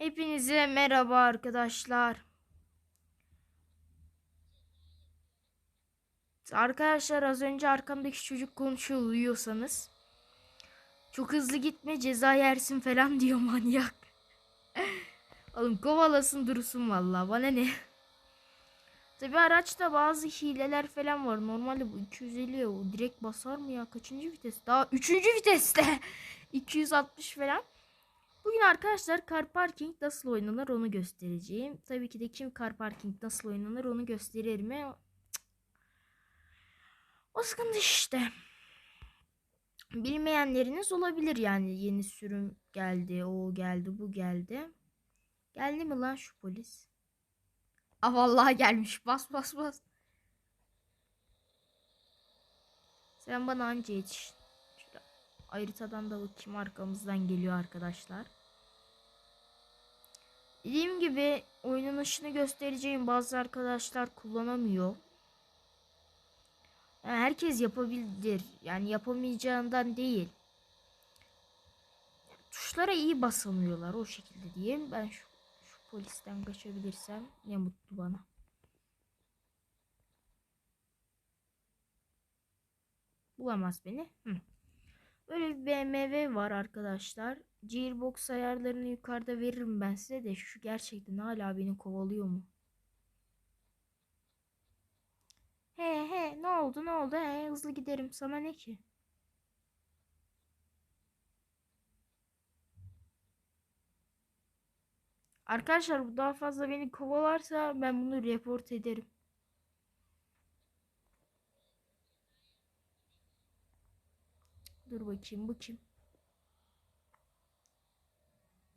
Hepinize merhaba arkadaşlar. Arkadaşlar az önce arkamdaki çocuk konuşuyor uyuyorsanız. Çok hızlı gitme ceza yersin falan diyor manyak. Oğlum kovalasın dursun vallahi bana ne. Tabi araçta bazı hileler falan var. Normalde bu 250 o direkt basar mı ya? Kaçıncı vites? Daha 3. viteste. 260 falan. Bugün arkadaşlar car parking nasıl oynanır onu göstereceğim. Tabii ki de kim car parking nasıl oynanır onu gösterir mi? Cık. O sıkıntı işte. Bilmeyenleriniz olabilir yani yeni sürüm geldi, o geldi, bu geldi. Geldi mi lan şu polis? Ah vallahi gelmiş. Bas bas bas. Sen bana anca yetiş. Haritadan da bakayım arkamızdan geliyor arkadaşlar. Dediğim gibi oynanışını göstereceğim bazı arkadaşlar kullanamıyor. Yani herkes yapabilir. Yani yapamayacağından değil. Tuşlara iyi basamıyorlar o şekilde diyeyim. Ben şu, şu polisten kaçabilirsem ne mutlu bana. Bulamaz beni. Hı. Böyle bir BMW var arkadaşlar. Gearbox ayarlarını yukarıda veririm ben size de şu gerçekten hala beni kovalıyor mu? He he ne oldu ne oldu he hızlı giderim sana ne ki? Arkadaşlar bu daha fazla beni kovalarsa ben bunu report ederim. Dur bakayım bu kim?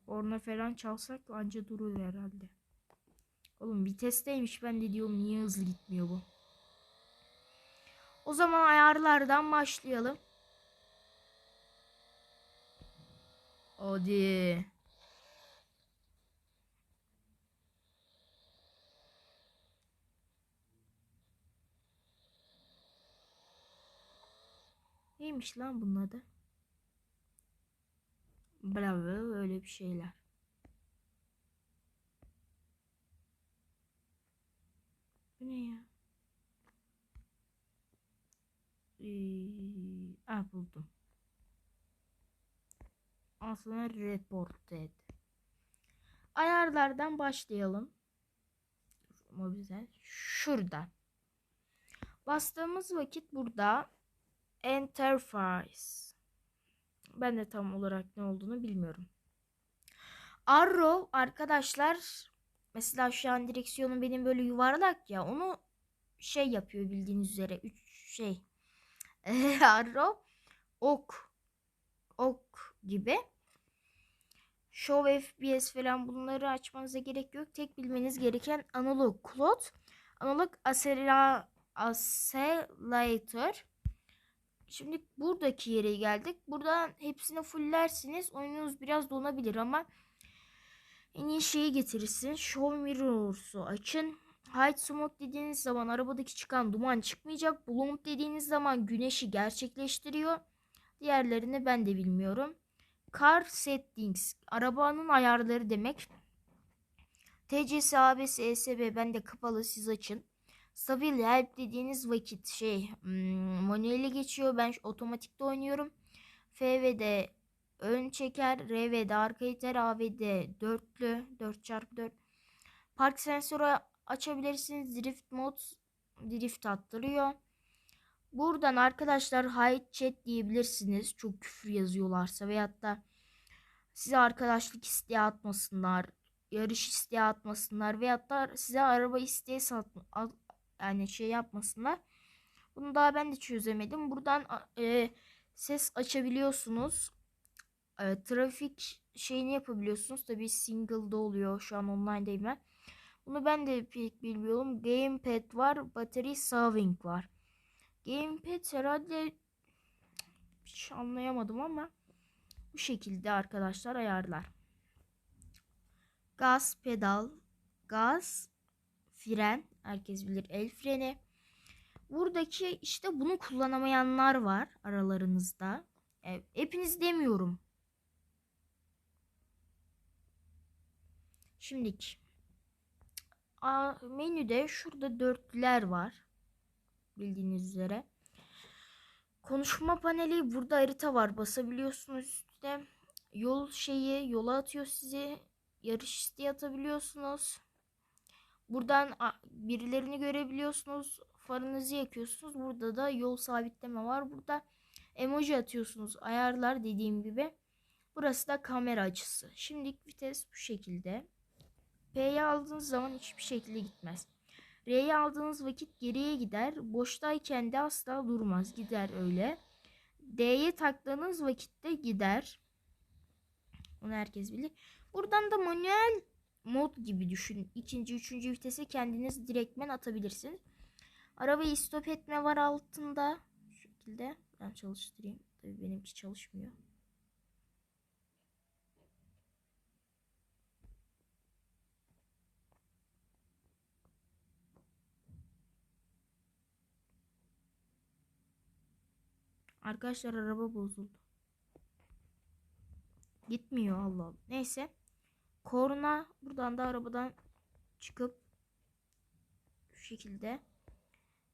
Orna falan çalsak anca durur herhalde. Oğlum vitesteymiş ben de diyorum niye hızlı gitmiyor bu. O zaman ayarlardan başlayalım. Hadi. Neymiş lan bunun adı? Bravo öyle bir şeyler. Bu ne ya? Ee, ah buldum. Aslında reported. Ayarlardan başlayalım. Mobizel. Şurada. Bastığımız vakit burada Enterprise. Ben de tam olarak ne olduğunu bilmiyorum. Arrow arkadaşlar mesela şu an direksiyonum benim böyle yuvarlak ya onu şey yapıyor bildiğiniz üzere. Üç şey. Arrow ok ok gibi. Show FPS falan bunları açmanıza gerek yok. Tek bilmeniz gereken analog cloud, analog accelerator. Şimdi buradaki yere geldik. Buradan hepsini fullersiniz. Oyununuz biraz donabilir ama en iyi şeyi getirirsiniz. Show mirrors'u açın. Hide smoke dediğiniz zaman arabadaki çıkan duman çıkmayacak. Bloom dediğiniz zaman güneşi gerçekleştiriyor. Diğerlerini ben de bilmiyorum. Car settings arabanın ayarları demek. TCS, ABS, ESB bende kapalı siz açın. Stabil help dediğiniz vakit şey hmm, manueli geçiyor. Ben otomatikte oynuyorum. FV'de ön çeker. RV'de arka iter. AV'de dörtlü 4x4. Park sensörü açabilirsiniz. Drift mod drift attırıyor. Buradan arkadaşlar hide chat diyebilirsiniz. Çok küfür yazıyorlarsa veyahut da size arkadaşlık isteği atmasınlar. Yarış isteği atmasınlar veyahut da size araba isteği yani şey yapmasınlar. Bunu daha ben de çözemedim. Buradan e, ses açabiliyorsunuz. E, trafik şeyini yapabiliyorsunuz. Tabii single'da oluyor. Şu an online'dayım ben. Bunu ben de pek bilmiyorum. Gamepad var. Battery saving var. Gamepad herhalde hiç anlayamadım ama bu şekilde arkadaşlar ayarlar. Gaz pedal, gaz, fren, herkes bilir el freni. Buradaki işte bunu kullanamayanlar var aralarınızda. E, hepiniz demiyorum. Şimdiki menüde şurada dörtlüler var. Bildiğiniz üzere. Konuşma paneli burada harita var. Basabiliyorsunuz üstüne. Yol şeyi yola atıyor sizi. Yarış isteği atabiliyorsunuz. Buradan birilerini görebiliyorsunuz. Farınızı yakıyorsunuz. Burada da yol sabitleme var. Burada emoji atıyorsunuz. Ayarlar dediğim gibi. Burası da kamera açısı. Şimdilik vites bu şekilde. P'yi aldığınız zaman hiçbir şekilde gitmez. R'yi aldığınız vakit geriye gider. Boştayken de asla durmaz. Gider öyle. D'ye taktığınız vakitte gider. Onu herkes bilir. Buradan da manuel mod gibi düşün. İkinci, üçüncü vitese kendiniz direktmen atabilirsiniz. Arabayı stop etme var altında. Şu şekilde. Ben çalıştırayım. Tabii benimki çalışmıyor. Arkadaşlar araba bozuldu. Gitmiyor Allah Allah. Neyse. Korna buradan da arabadan çıkıp şu şekilde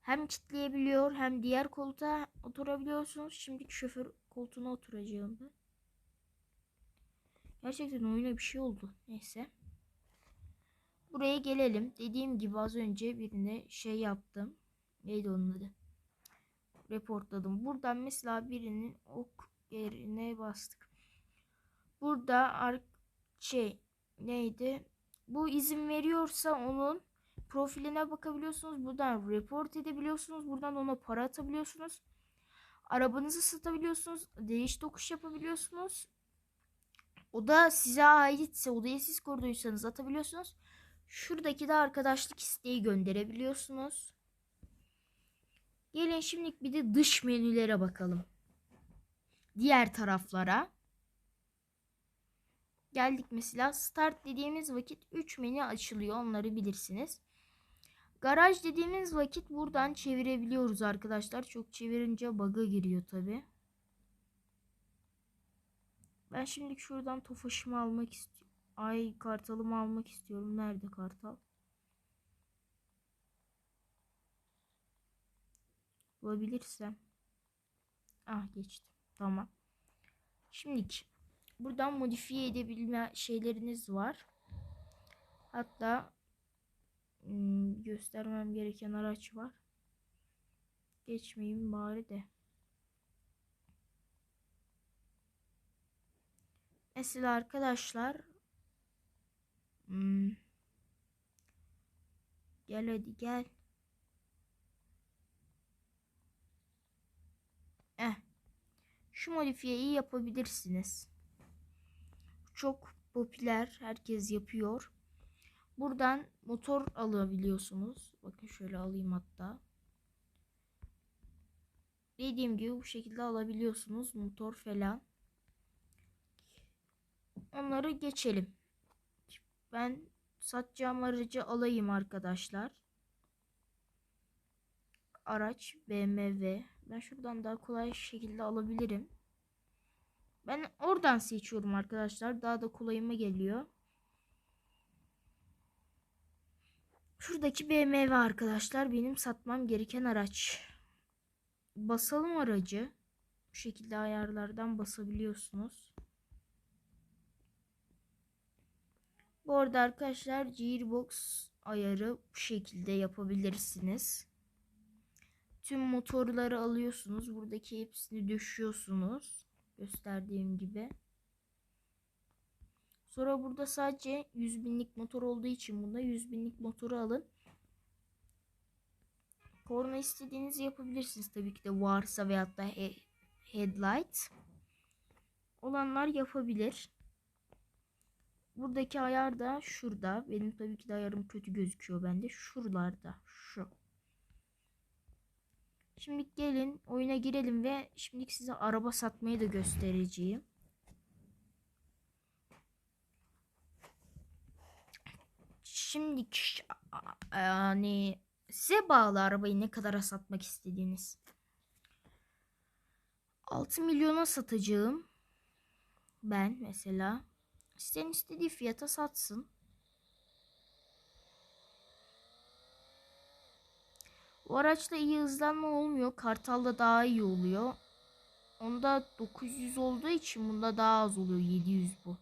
hem kilitleyebiliyor hem diğer koltuğa oturabiliyorsunuz. Şimdi şoför koltuğuna oturacağım ben. Gerçekten oyuna bir şey oldu. Neyse. Buraya gelelim. Dediğim gibi az önce birine şey yaptım. Neydi onun adı? Reportladım. Buradan mesela birinin ok yerine bastık. Burada ar şey neydi? Bu izin veriyorsa onun profiline bakabiliyorsunuz. Buradan report edebiliyorsunuz. Buradan ona para atabiliyorsunuz. Arabanızı satabiliyorsunuz. Değiş tokuş yapabiliyorsunuz. O da size aitse odayı siz kurduysanız atabiliyorsunuz. Şuradaki de arkadaşlık isteği gönderebiliyorsunuz. Gelin şimdi bir de dış menülere bakalım. Diğer taraflara. Geldik mesela start dediğimiz vakit 3 menü açılıyor. Onları bilirsiniz. Garaj dediğimiz vakit buradan çevirebiliyoruz arkadaşlar. Çok çevirince bug'a giriyor tabi. Ben şimdi şuradan tofaşımı almak istiyorum. Ay kartalımı almak istiyorum. Nerede kartal? Bulabilirsem. Ah geçtim. Tamam. Şimdiki. Buradan modifiye edebilme şeyleriniz var. Hatta hmm, göstermem gereken araç var. Geçmeyeyim bari de. Mesela arkadaşlar hmm, gel hadi gel. Eh. Şu modifiyeyi yapabilirsiniz. Çok popüler. Herkes yapıyor. Buradan motor alabiliyorsunuz. Bakın şöyle alayım hatta. Dediğim gibi bu şekilde alabiliyorsunuz. Motor falan. Onları geçelim. Ben satacağım aracı alayım arkadaşlar. Araç BMW. Ben şuradan daha kolay şekilde alabilirim. Ben oradan seçiyorum arkadaşlar. Daha da kolayıma geliyor. Şuradaki BMW arkadaşlar benim satmam gereken araç. Basalım aracı. Bu şekilde ayarlardan basabiliyorsunuz. Bu arada arkadaşlar Gearbox ayarı bu şekilde yapabilirsiniz. Tüm motorları alıyorsunuz. Buradaki hepsini düşüyorsunuz. Gösterdiğim gibi. Sonra burada sadece 100 binlik motor olduğu için bunda 100 binlik motoru alın. Korna istediğinizi yapabilirsiniz tabii ki de varsa veyahut da he headlight olanlar yapabilir. Buradaki ayar da şurada. Benim tabii ki de ayarım kötü gözüküyor bende. Şuralarda. Şu. Şimdi gelin oyuna girelim ve şimdi size araba satmayı da göstereceğim. Şimdi yani size bağlı arabayı ne kadara satmak istediğiniz. 6 milyona satacağım. Ben mesela. İsteyen istediği fiyata satsın. Bu araçla iyi hızlanma olmuyor. Kartal'da daha iyi oluyor. Onda 900 olduğu için bunda daha az oluyor. 700 bu.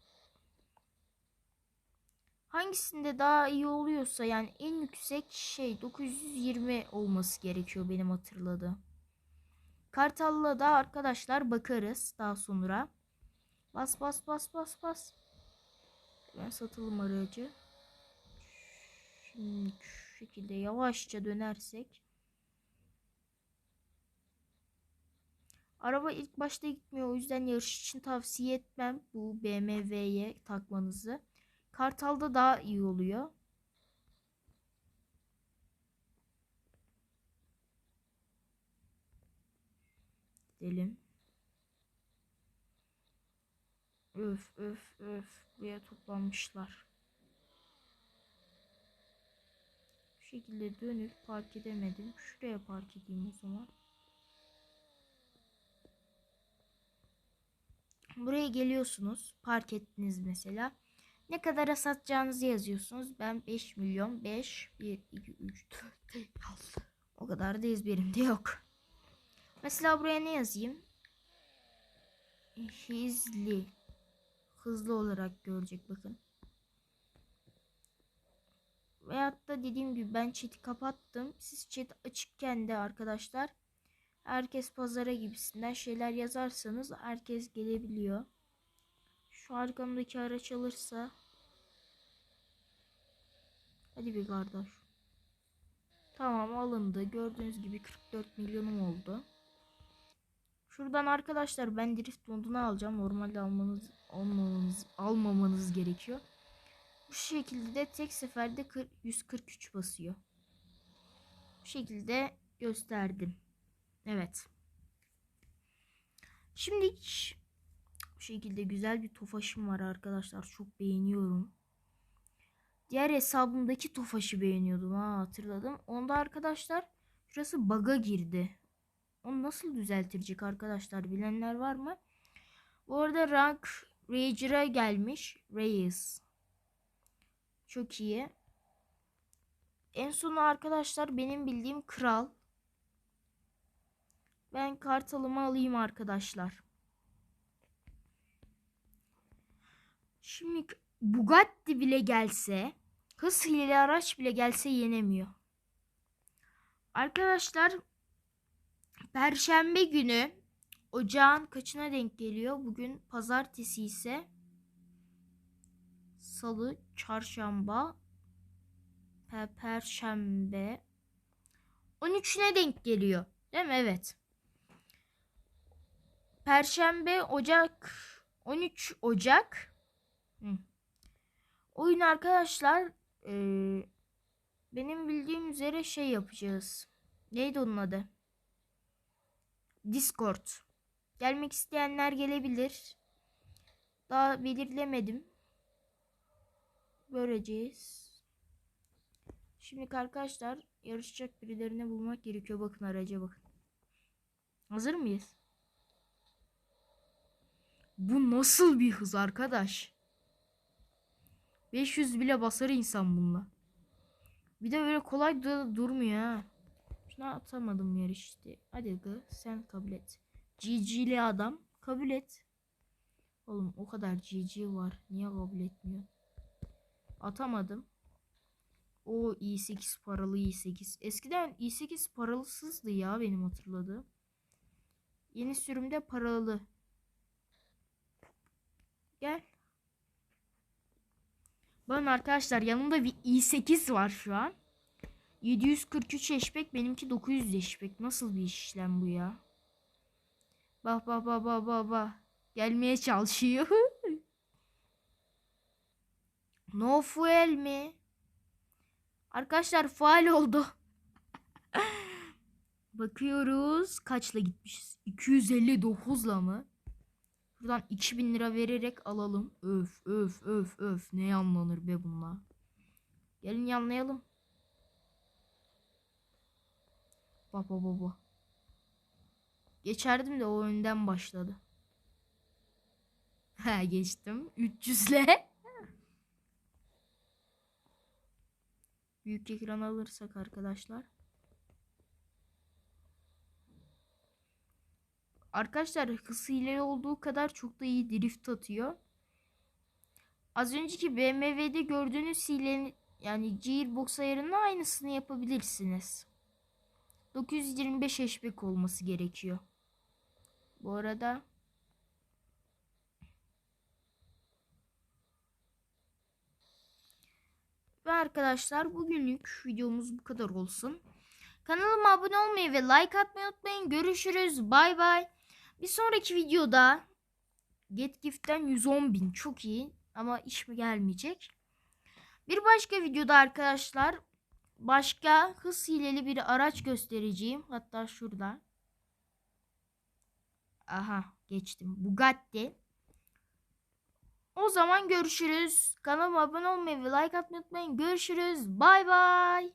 Hangisinde daha iyi oluyorsa yani en yüksek şey 920 olması gerekiyor benim hatırladığım. Kartal'la da arkadaşlar bakarız daha sonra. Bas bas bas bas bas. Ben satalım aracı. Şimdi şu şekilde yavaşça dönersek. Araba ilk başta gitmiyor. O yüzden yarış için tavsiye etmem bu BMW'ye takmanızı. Kartal'da daha iyi oluyor. Gidelim. Öf öf öf. Buraya toplanmışlar. Bu şekilde dönüp park edemedim. Şuraya park edeyim o zaman. Buraya geliyorsunuz. Park ettiniz mesela. Ne kadara satacağınızı yazıyorsunuz. Ben 5 milyon 5 1 2 3 4 6 o kadar da ezberimde yok. Mesela buraya ne yazayım? Hızlı. Hızlı olarak görecek bakın. Veyahut da dediğim gibi ben chat'i kapattım. Siz chat açıkken de arkadaşlar herkes pazara gibisinden şeyler yazarsanız herkes gelebiliyor. Şu arkamdaki araç alırsa Hadi bir kardeş. Tamam alındı. Gördüğünüz gibi 44 milyonum oldu. Şuradan arkadaşlar ben drift modunu alacağım. Normalde almanız, almamanız, almamanız gerekiyor. Bu şekilde de tek seferde 40, 143 basıyor. Bu şekilde gösterdim. Evet. Şimdi bu şekilde güzel bir tofaşım var arkadaşlar. Çok beğeniyorum. Diğer hesabımdaki Tofaş'ı beğeniyordum ha hatırladım. Onda arkadaşlar şurası bug'a girdi. Onu nasıl düzeltirecek arkadaşlar bilenler var mı? Bu arada rank Rager'a gelmiş. Reyes. Çok iyi. En sonu arkadaşlar benim bildiğim kral. Ben kartalımı alayım arkadaşlar. Şimdi Bugatti bile gelse, hız hileli araç bile gelse yenemiyor. Arkadaşlar Perşembe günü ocağın kaçına denk geliyor? Bugün pazartesi ise salı, çarşamba, per perşembe 13'üne denk geliyor. Değil mi? Evet. Perşembe, Ocak 13 Ocak. Hı. Oyun arkadaşlar e, benim bildiğim üzere şey yapacağız. Neydi onun adı? Discord. Gelmek isteyenler gelebilir. Daha belirlemedim. Göreceğiz. Şimdi arkadaşlar yarışacak birilerini bulmak gerekiyor. Bakın araca bakın. Hazır mıyız? Bu nasıl bir hız arkadaş? 500 bile basar insan bununla. Bir de böyle kolay da durmuyor ha. Şuna atamadım yarış işte. Hadi gı sen kabul et. GG'li adam kabul et. Oğlum o kadar GG var. Niye kabul etmiyor? Atamadım. O i8 paralı i8. Eskiden i8 paralısızdı ya benim hatırladığım. Yeni sürümde paralı. Gel. Bakın arkadaşlar yanımda bir i8 var şu an. 743 eşbek benimki 900 eşbek. Nasıl bir işlem bu ya? Bak bak bak bak bak bak. Gelmeye çalışıyor. no fuel mi? Arkadaşlar faal oldu. Bakıyoruz kaçla gitmişiz. 259'la mı? Buradan 2000 lira vererek alalım. Öf öf öf öf. Ne yanlanır be bunlar. Gelin yanlayalım. Baba baba. Geçerdim de o önden başladı. Ha geçtim. 300'le. Büyük ekran alırsak arkadaşlar. Arkadaşlar hız hileli olduğu kadar çok da iyi drift atıyor. Az önceki BMW'de gördüğünüz hilenin yani gearbox ayarının aynısını yapabilirsiniz. 925 hatchback olması gerekiyor. Bu arada Ve arkadaşlar bugünlük videomuz bu kadar olsun. Kanalıma abone olmayı ve like atmayı unutmayın. Görüşürüz. Bay bay. Bir sonraki videoda GetGift'ten 110 bin. Çok iyi. Ama iş mi gelmeyecek? Bir başka videoda arkadaşlar başka hız hileli bir araç göstereceğim. Hatta şurada. Aha geçtim. Bugatti. O zaman görüşürüz. Kanalıma abone olmayı ve like atmayı unutmayın. Görüşürüz. Bay bay.